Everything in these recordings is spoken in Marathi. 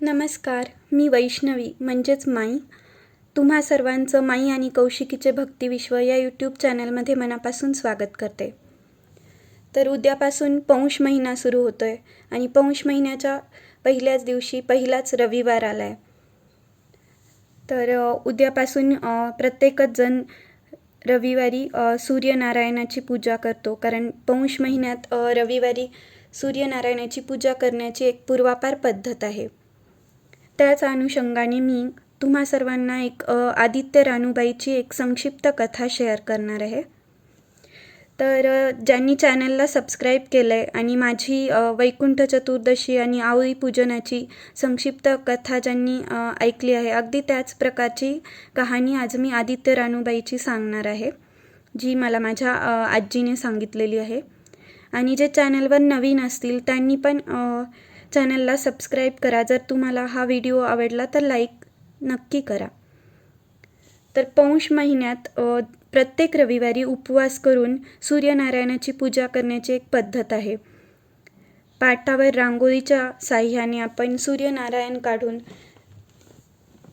नमस्कार मी वैष्णवी म्हणजेच माई. तुम्हा सर्वांचं माई आणि कौशिकीचे भक्तिविश्व या यूट्यूब चॅनलमध्ये मनापासून स्वागत करते. तर उद्यापासून पौष महिना सुरू होतो आहे आणि पौष महिन्याच्या पहिल्याच दिवशी पहिलाच रविवार आला आहे तर उद्यापासून प्रत्येकच जण रविवारी सूर्यनारायणाची पूजा करतो. कारण पौष महिन्यात रविवारी सूर्यनारायणाची पूजा करण्याची एक पूर्वापार पद्धत आहे. त्याच अनुषंगाने मी तुम्हा सर्वांना एक आदित्य रानूबाईची एक संक्षिप्त कथा शेअर करणार आहे. तर ज्यांनी चॅनलला सबस्क्राईब केलं आहे आणि माझी वैकुंठ चतुर्दशी आणि आवळी पूजनाची संक्षिप्त कथा ज्यांनी ऐकली आहे अगदी त्याच प्रकारची कहाणी आज मी आदित्य रानूबाईची सांगणार आहे जी मला माझ्या आजीने सांगितलेली आहे. आणि जे चॅनलवर नवीन असतील त्यांनी पण चॅनलला सबस्क्राईब करा. जर तुम्हाला हा व्हिडिओ आवडला तर लाईक नक्की करा. तर पौष महिन्यात प्रत्येक रविवारी उपवास करून सूर्यनारायणाची पूजा करण्याची एक पद्धत आहे. पाटावर रांगोळीच्या साह्याने आपण सूर्यनारायण काढून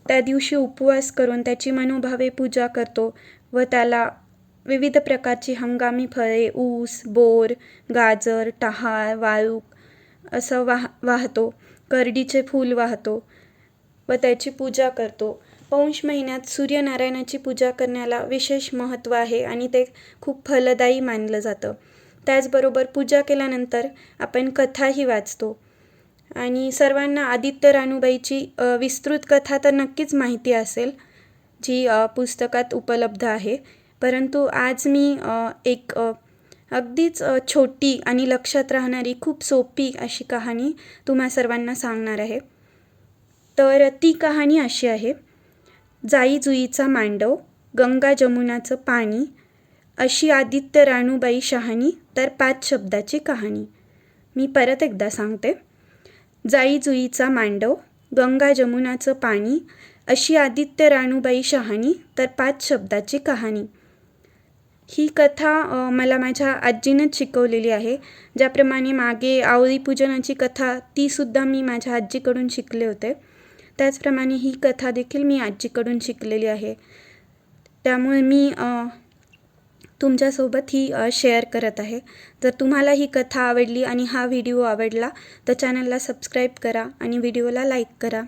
त्या दिवशी उपवास करून त्याची मनोभावे पूजा करतो व त्याला विविध प्रकारची हंगामी फळे ऊस बोर गाजर टहाळ वाळूक असं वाह वाहतो. करडीचे फूल वाहतो व त्याची पूजा करतो. पौष महिन्यात सूर्यनारायणाची पूजा करण्याला विशेष महत्त्व आहे आणि ते खूप फलदायी मानलं जातं. त्याचबरोबर पूजा केल्यानंतर आपण कथाही वाचतो. आणि सर्वांना आदित्य रानूबाईची विस्तृत कथा तर नक्कीच माहिती असेल जी पुस्तकात उपलब्ध आहे. परंतु आज मी एक अगदीच छोटी आणि लक्षात राहणारी खूप सोपी अशी कहाणी तुम्हा सर्वांना सांगणार आहे. तर ती कहाणी अशी आहे. जाई जुईचा मांडव गंगा जमुनाचं पाणी अशी आदित्य राणूबाई शहाणी तर पाच शब्दाची कहाणी. मी परत एकदा सांगते. जाई जुईचा मांडव गंगा जमुनाचं पाणी अशी आदित्य राणूबाई शहाणी तर पाच शब्दाची कहाणी. ही कथा मला माझ्या आजीनंच शिकवलेली आहे. ज्याप्रमाणे मागे आवळी पूजनाची कथा तीसुद्धा मी माझ्या आजीकडून शिकले होते. त्याचप्रमाणे ही कथा देखील मी आजीकडून शिकलेली आहे. त्यामुळे मी तुमच्यासोबत ही शेअर करत आहे. जर तुम्हाला ही कथा आवडली आणि हा व्हिडिओ आवडला तर चॅनलला सबस्क्राईब करा आणि व्हिडिओला लाईक करा.